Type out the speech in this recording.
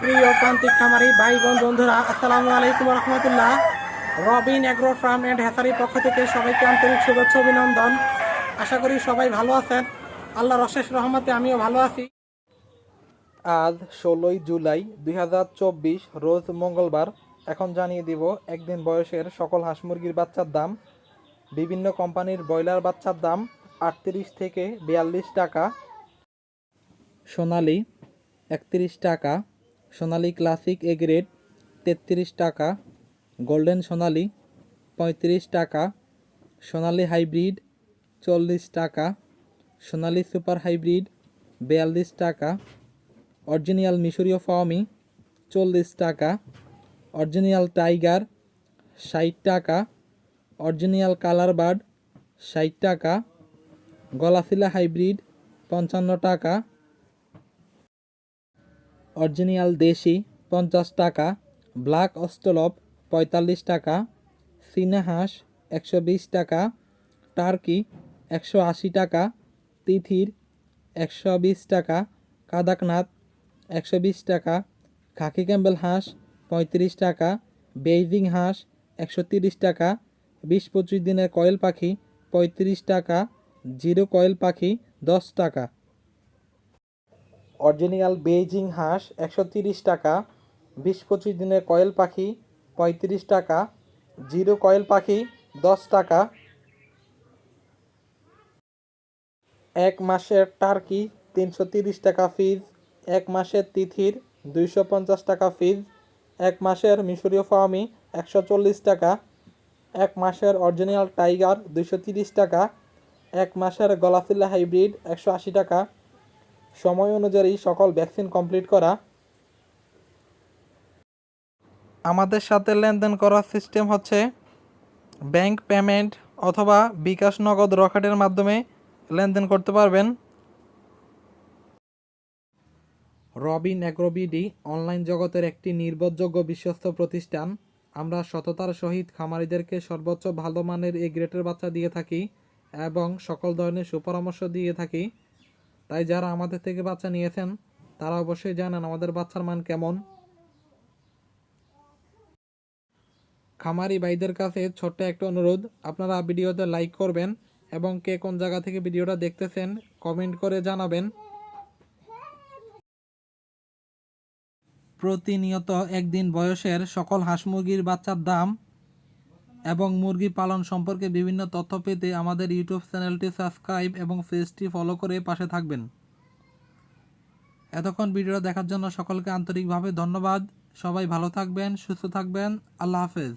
প্রিয় প্রান্তিক খামারি ভাই বোন বন্ধুরা, আসসালামু আলাইকুম রহমতুল্লাহ। রবিন অ্যাগ্রো ফার্ম অ্যান্ড হ্যাসারির পক্ষ থেকে সবাইকে আন্তরিক শুভেচ্ছা অভিনন্দন। আশা করি সবাই ভালো আছেন। আল্লাহর অশেষ রহমতে আমিও ভালো আছি। আজ ষোলোই জুলাই দুই হাজার চব্বিশ, রোজ মঙ্গলবার। এখন জানিয়ে দিব, একদিন বয়সের সকল হাঁস মুরগির বাচ্চার দাম। বিভিন্ন কোম্পানির ব্রয়লার বাচ্চার দাম আটত্রিশ থেকে বিয়াল্লিশ টাকা। সোনালি একত্রিশ টাকা। সোনালি ক্লাসিক এ গ্রেড, তেত্রিশ টাকা। গোল্ডেন সোনালি, পঁয়ত্রিশ টাকা। সোনালি হাইব্রিড, চল্লিশ টাকা। সোনালি সুপার হাইব্রিড, বিয়াল্লিশ টাকা। অরিজিনাল মিশরীয় ফাওমি চল্লিশ টাকা। অরিজিনাল টাইগার, ষাট টাকা। অরিজিনাল কালার বার্ড, ষাট টাকা। গলাফিলা হাইব্রিড, পঞ্চান্ন টাকা। অরিজিনাল দেশি পঞ্চাশ টাকা, ব্ল্যাক অস্টলপ পঁয়তাল্লিশ টাকা চীনা হাঁস একশো বিশ টাকা, টার্কি একশো আশি টাকা, তিথির একশো বিশ টাকা, কাদাকনাথ একশো বিশ টাকা, খাকি ক্যাম্বেল হাঁস পঁয়ত্রিশ টাকা, বেইজিং হাঁস একশো তিরিশ টাকা, বিশ পঁচিশ দিনের কয়েল পাখি পঁয়ত্রিশ টাকা, জিরো কয়েল পাখি দশ টাকা। অরিজিনাল বেইজিং হাঁস একশো টাকা, বিশ পঁচিশ দিনের কয়েল পাখি পঁয়ত্রিশ টাকা, জিরো কয়েল পাখি দশ টাকা। এক মাসের টার্কি তিনশো টাকা ফিজ, এক মাসের তিথির দুইশো পঞ্চাশ টাকা ফিজ, এক মাসের মিশরীয় ফার্মি একশো চল্লিশ টাকা, এক মাসের অরিজিনাল টাইগার দুইশো টাকা, এক মাসের গলাফিল্লা হাইব্রিড একশো আশি টাকা। সময় অনুযায়ী সকল ভ্যাকসিন কমপ্লিট করা। আমাদের সাথে লেনদেন করার সিস্টেম হচ্ছে ব্যাংক পেমেন্ট অথবা বিকাশ নগদ রকেটের মাধ্যমে লেনদেন করতে পারবেন। রবিন অ্যাগ্রোবিডি অনলাইন জগতের একটি নির্ভরযোগ্য বিশ্বস্ত প্রতিষ্ঠান। আমরা সততার সহিত খামারিদেরকে সর্বোচ্চ ভালো মানের এ গ্রেটের বাচ্চা দিয়ে থাকি এবং সকল ধরনের সুপরামর্শ দিয়ে থাকি। তাই যারা আমাদের থেকে বাচ্চা নিয়েছেন, তারা অবশ্যই জানেন আমাদের বাচ্চার মান কেমন। খামারি ভাইদের কাছে ছোট্ট একটা অনুরোধ, আপনারা ভিডিওতে লাইক করবেন এবং কে কোন জায়গা থেকে ভিডিওটা দেখতেছেন কমেন্ট করে জানাবেন। প্রতিনিয়ত একদিন বয়সের সকল হাঁস মুরগির বাচ্চার দাম এবং মুরগি পালন সম্পর্কে বিভিন্ন তথ্য পেতে আমাদের ইউটিউব চ্যানেলটি সাবস্ক্রাইব এবং পেজটি ফলো করে পাশে থাকবেন। এতক্ষণ ভিডিওটা দেখার জন্য সকলকে আন্তরিকভাবে ধন্যবাদ। সবাই ভালো থাকবেন, সুস্থ থাকবেন। আল্লাহ হাফেজ।